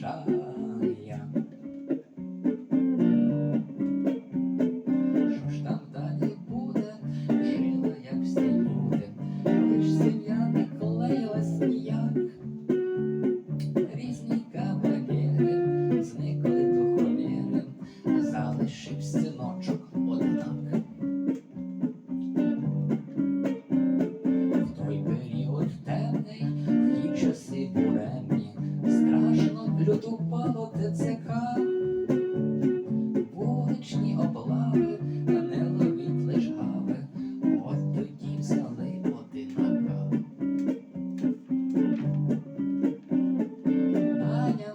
Krishna стало ТЦК, вуличні облави, не ловіть лиш от тоді взяли одинака. Аня,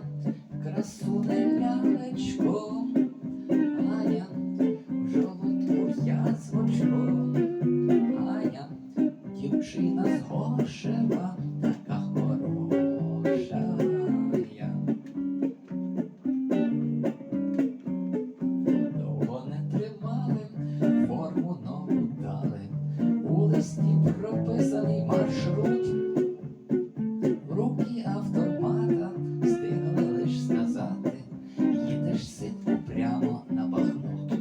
красу не лялечко, Аня, в жолудку я звучко, Аня, дівчина з Гошева. прописаний маршрут, руки автомата встигли лиш сказати, їдеш синку прямо на бахмут.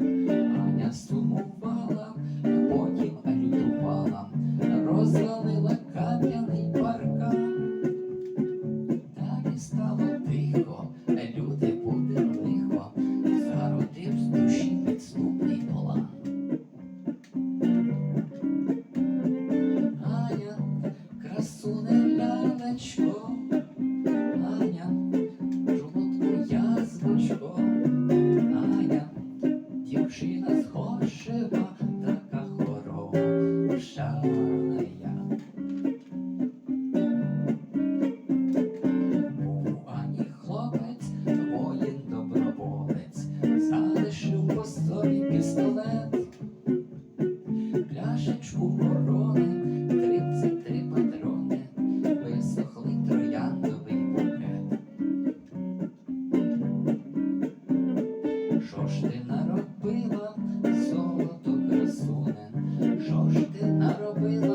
Аня сумувала, потім лютувала, розвалила кам'яний паркан, далі стало. чашечку ворони, тридцять три патрони, висохли трояндовий букет. Що ж ти наробила, золото красуне, що ж ти наробила?